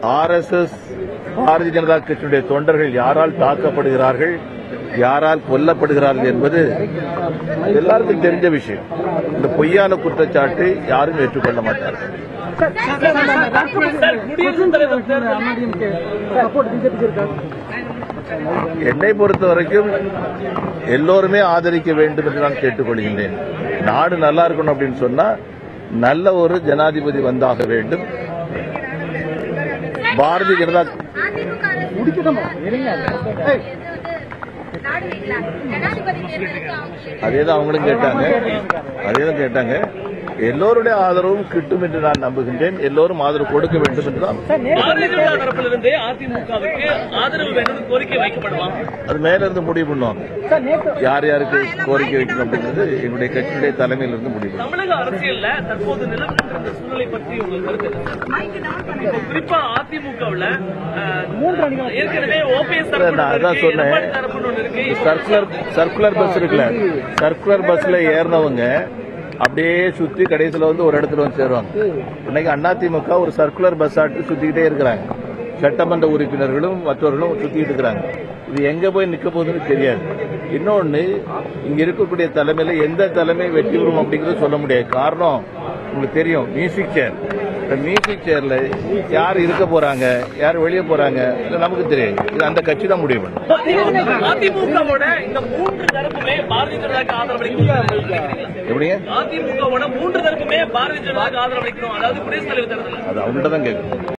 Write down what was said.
RSS Bharatiya Janata கட்சியினுடைய தொண்டர்கள் யாரால் தாக்கப்படுகிறார்கள் யாரால் கொல்லப்படுகிறார்கள் என்பது எல்லாருக்கும் தெரிஞ்ச விஷயம். இந்த பொய்யான குற்றச்சாட்டை யாரும் ஏற்றுக்கொள்ள மாட்டார்கள். என்னை பொறுத்த வரைக்கும் எல்லோருமே ஆதரிக்க வேண்டும் என்று நான் கேட்டுக்கொள்கின்றேன். நாடு நல்லா இருக்கணும் அப்படின்னு சொன்னா நல்ல ஒரு ஜனாதிபதி வந்தாக வேண்டும். பாரதிய ஜனதா அதேதான் அவங்களும் கேட்டாங்க. அதேதான் கேட்டாங்க. எல்லோருடைய ஆதரவும் கிட்டும் என்று நான் நம்புகின்றேன். எல்லோரும் ஆதரவு கொடுக்க வேண்டும் என்று தான். பாரதிய ஜனதா தரப்பிலிருந்து அதிமுகவுக்கு ஆதரவு வேணும்னு கோரிக்கை வைக்கப்படுமா? அது மேல இருந்து முடிவு பண்ணுவாங்க. யார் யாருக்கு கோரிக்கை வைக்கணும் அப்படிங்கிறது என்னுடைய கட்சியுடைய தலைமையில் இருந்து முடிவு. தமிழக அரசியல்ல தற்போது நிலவுகின்ற பற்றி உங்களுக்கு குறிப்பா அதிமுகவுல ஏற்கனவே ஓபிஎஸ் அதான் இருக்கு சொன்னேன். சர்க்குலர் சர்க்குலர் பஸ் இருக்குல்ல. சர்க்குலர் பஸ்ல ஏறினவங்க அப்படியே சுத்தி கடைசியில வந்து ஒரு இடத்துல வந்து சேருவாங்க. இன்னைக்கு அதிமுக ஒரு சர்க்குலர் பஸ் ஆட்டு சுத்திக்கிட்டே இருக்கிறாங்க. சட்டமன்ற உறுப்பினர்களும் மற்றவர்களும் சுத்திட்டு இருக்கிறாங்க. இது எங்க போய் நிக்க போகுதுன்னு தெரியாது. இன்னொன்னு இங்க இருக்கக்கூடிய தலைமையில எந்த தலைமை வெற்றி பெறும் அப்படிங்கறத சொல்ல முடியாது. காரணம் உங்களுக்கு தெரியும் மியூசிக் சேர் இந்த மியூசிக் சேர்ல யார் இருக்க போறாங்க யார் வெளியே போறாங்க நமக்கு தெரியாது. இது அந்த கட்சி தான் முடிவு அதிமுகவோட இந்த மூன்று தரப்புமே பாரதிய ஜனதாக்கு அதிமுகவோட மூன்று தரப்புமே பாரதிய ஜனதாக்கு ஆதரவளிக்கணும் அதாவது குடியரசுத் தலைவர் தேர்தல் அது அவங்கள்ட்ட தான் கேட்கணும்.